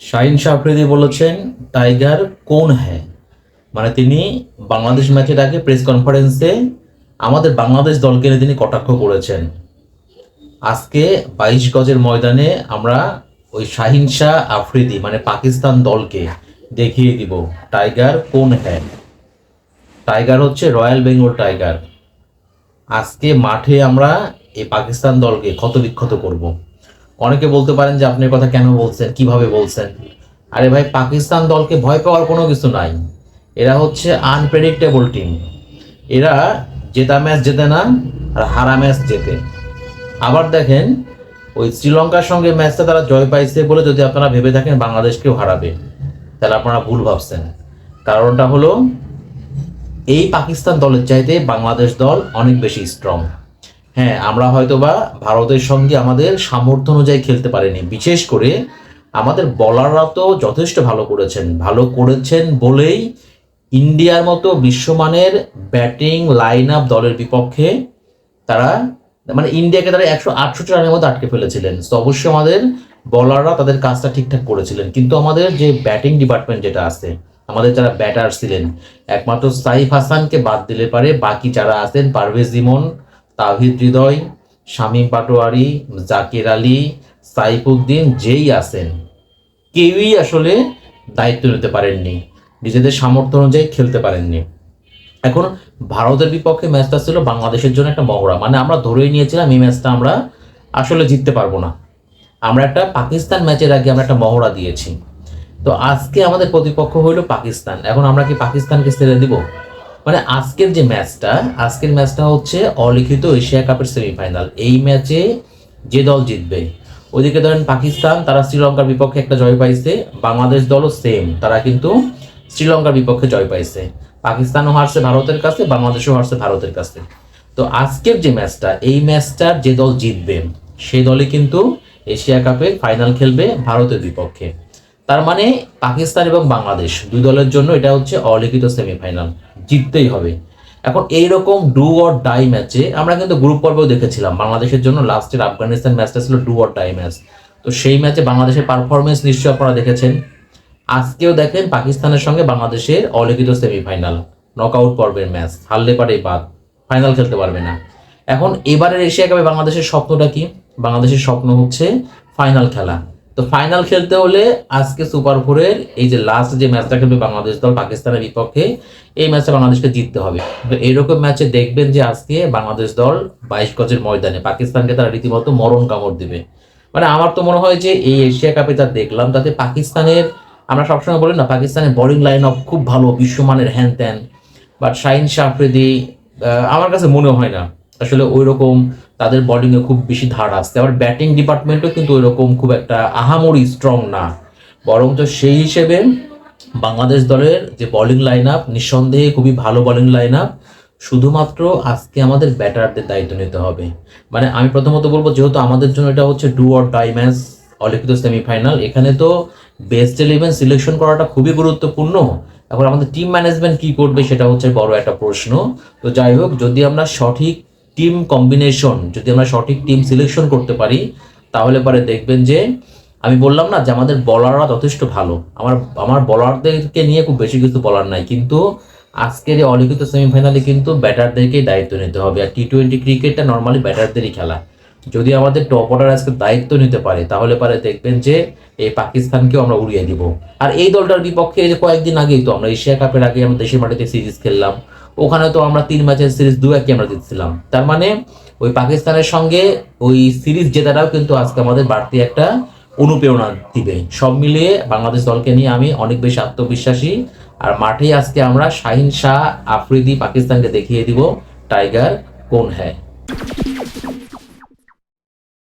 শাহিন শাহ আফ্রিদি বলেছেন, টাইগার কোন হ্যাঁ মানে তিনি বাংলাদেশ ম্যাচের আগে প্রেস কনফারেন্সে আমাদের বাংলাদেশ দলকে তিনি কটাক্ষ করেছেন। আজকে বাইশ গজের ময়দানে আমরা ওই শাহিন শাহ আফ্রিদি মানে পাকিস্তান দলকে দেখিয়ে দিব, টাইগার কোন হ্যাঁ টাইগার হচ্ছে রয়্যাল বেঙ্গল টাইগার। আজকে মাঠে আমরা এই পাকিস্তান দলকে ক্ষত বিক্ষত করব। অনেকে বলতে পারেন যে আপনি কথা কেন বলছেন, কীভাবে বলছেন? আরে ভাই, পাকিস্তান দলকে ভয় পাওয়ার কোনো কিছু নাই। এরা হচ্ছে আনপ্রেডিক্টেবল টিম এরা জেতা ম্যাচ জেতে না, আর হারা ম্যাচ জেতে। আবার দেখেন, ওই শ্রীলঙ্কার সঙ্গে ম্যাচটা তারা জয় পাইছে বলে যদি আপনারা ভেবে থাকেন, বাংলাদেশকেও হারাবে। তাহলে আপনারা ভুল ভাবছেন। কারণটা হলো, এই পাকিস্তান দলের চাইতে বাংলাদেশ দল অনেক বেশি স্ট্রং হ্যাঁ আমরা হয়তোবা ভারতের সঙ্গে আমাদের সামর্থ্য অনুযায়ী খেলতে পারিনি। বিশেষ করে আমাদের বলাররা তো যথেষ্ট ভালো করেছেন। ভালো করেছেন বলেই ইন্ডিয়ার মতো বিশ্বমানের ব্যাটিং লাইন আপ দলের বিপক্ষে তারা মানে ইন্ডিয়াকে তারা একশো আটষট্টি রানের মধ্যে আটকে ফেলেছিলেন। তো অবশ্যই আমাদের বলাররা তাদের কাজটা ঠিকঠাক করেছিলেন। কিন্তু আমাদের যে ব্যাটিং ডিপার্টমেন্ট যেটা আছে, আমাদের যারা ব্যাটার ছিলেন, একমাত্র সাইফ হাসানকে বাদ দিলে পারে, বাকি যারা আছেন পারভেজ ইমন তাহিদ হৃদয়, শামীম পাটোয়ারি, জাকির আলী, সাইফুদ্দিন যেই আছেন, কেউই আসলে দায়িত্ব নিতে পারেননি, নিজেদের সামর্থ্য অনুযায়ী খেলতে পারেননি। এখন ভারতের বিপক্ষে ম্যাচটা ছিল বাংলাদেশের জন্য একটা মহড়া মানে আমরা ধরেই নিয়েছিলাম এই ম্যাচটা আমরা আসলে জিততে পারব না। আমরা একটা পাকিস্তান ম্যাচের আগে আমরা একটা মহড়া দিয়েছি। তো আজকে আমাদের প্রতিপক্ষ হইল পাকিস্তান। এখন আমরা কি পাকিস্তানকে ছেড়ে দিব? মানে আজকের যে ম্যাচটা, আজকের ম্যাচটা হচ্ছে অলিখিত এশিয়া কাপের সেমিফাইনাল। এই ম্যাচে যে দল জিতবে, ওইদিকে ধরেন পাকিস্তান, তারা শ্রীলঙ্কার বিপক্ষে একটা জয় পাইছে। বাংলাদেশ দলও সেম তারা কিন্তু শ্রীলঙ্কার বিপক্ষে জয় পাইছে। পাকিস্তানও হারছে ভারতের কাছে, বাংলাদেশও হারছে ভারতের কাছে। তো আজকের যে ম্যাচটা, এই ম্যাচটার যে দল জিতবে, সেই দলে কিন্তু এশিয়া কাপে ফাইনাল খেলবে ভারতের বিপক্ষে। তার মানে পাকিস্তান এবং বাংলাদেশ দুই দলের জন্য এটা হচ্ছে অলিখিত সেমিফাইনাল জিততেই হবে। এখন এইরকম ডু অর ডাই ম্যাচে আমরা কিন্তু গ্রুপ পর্বেও দেখেছিলাম। বাংলাদেশের জন্য লাস্টের আফগানিস্তান ম্যাচটা ছিল ডু অর ডাই ম্যাচ তো সেই ম্যাচে বাংলাদেশের পারফরমেন্স নিশ্চয়ই আপনারা দেখেছেন। আজকেও দেখেন পাকিস্তানের সঙ্গে বাংলাদেশের অলিখিত সেমিফাইনাল নকআউট পর্বের ম্যাচ হারলে পারে বাদ ফাইনাল খেলতে পারবে না। এখন এবারের এশিয়া কাপে বাংলাদেশের স্বপ্নটা কি? বাংলাদেশের স্বপ্ন হচ্ছে ফাইনাল খেলা। তো ফাইনাল খেলতে হলে আজকে সুপার ফোরের এই যে লাস্ট যে ম্যাচটা খেলবে বাংলাদেশ দল পাকিস্তানের বিপক্ষে, এই ম্যাচটা বাংলাদেশকে জিততে হবে। তো এইরকম ম্যাচে দেখবেন যে আজকে বাংলাদেশ দল বাইশ গজের ময়দানে, পাকিস্তানকে তারা রীতিমতো মরণ কামড় দেবে। মানে আমার তো মনে হয় যে এই এশিয়া কাপে যা দেখলাম, তাতে পাকিস্তানের, আমরা সবসময় বলি না, পাকিস্তানের বোলিং লাইন অফ খুব ভালো, বিশ্বমানের হ্যান ত্যান। বাট শাহিন শাহ আমার কাছে মনে হয় না। আসলে ওই রকম তাদের বোলিংয়ে খুব বেশি ধার আসছে। আবার ব্যাটিং ডিপার্টমেন্টও কিন্তু ওই রকম খুব একটা আহামরি স্ট্রং না। বরঞ্চ সেই হিসেবে বাংলাদেশ দলের যে বোলিং লাইন আপ নিঃসন্দেহে খুবই ভালো বোলিং লাইন আপ শুধুমাত্র আজকে আমাদের ব্যাটারদের দায়িত্ব নিতে হবে। মানে আমি প্রথমত বলব, যেহেতু আমাদের জন্য এটা হচ্ছে ডু অর ডাই ম্যাচ অলিখিত সেমিফাইনাল এখানে তো বেস্ট ইলেভেন সিলেকশন করাটা খুবই গুরুত্বপূর্ণ। এখন আমাদের টিম ম্যানেজমেন্ট কি করবে সেটা হচ্ছে বড় একটা প্রশ্ন। তো যাই হোক, যদি আমরা সঠিক টিম কম্বিনেশন যদি আমরা সঠিক টিম সিলেকশন করতে পারি, তাহলে পরে দেখবেন যে, আমি বললাম না যে আমাদের বলাররা যথেষ্ট ভালো। আমার আমার বলারদেরকে নিয়ে খুব বেশি কিছু বলার নাই, কিন্তু আজকের এই অলিখিত সেমিফাইনালে কিন্তু ব্যাটারদেরকেই দায়িত্ব নিতে হবে। আর টি টোয়েন্টি ক্রিকেটটা নর্মালি ব্যাটারদেরই খেলা। যদি আমাদের টপ অর্ডার আজকে দায়িত্ব নিতে পারে, তাহলে পারে দেখবেন যে, এই পাকিস্তানকেও আমরা উড়িয়ে দিব। আর এই দলটার বিপক্ষে কয়েকদিন আগেই তো আমরা এশিয়া কাপের আগে আমরা দেশের মাটিতে সিরিজ খেললাম। ওখানে তো আমরা তিন ম্যাচের সিরিজ দু একই আমরা জিতছিলাম। তার মানে ওই পাকিস্তানের সঙ্গে ওই সিরিজ জেতাটাও কিন্তু আজকে আমাদের বাড়তি একটা অনুপ্রেরণা দিবে। সব মিলিয়ে বাংলাদেশ দলকে নিয়ে আমি অনেক বেশি আত্মবিশ্বাসী। আর মাঠেই আজকে আমরা শাহিন শাহ আফ্রিদি পাকিস্তানকে দেখিয়ে দিব, টাইগার কোন হ্যায়।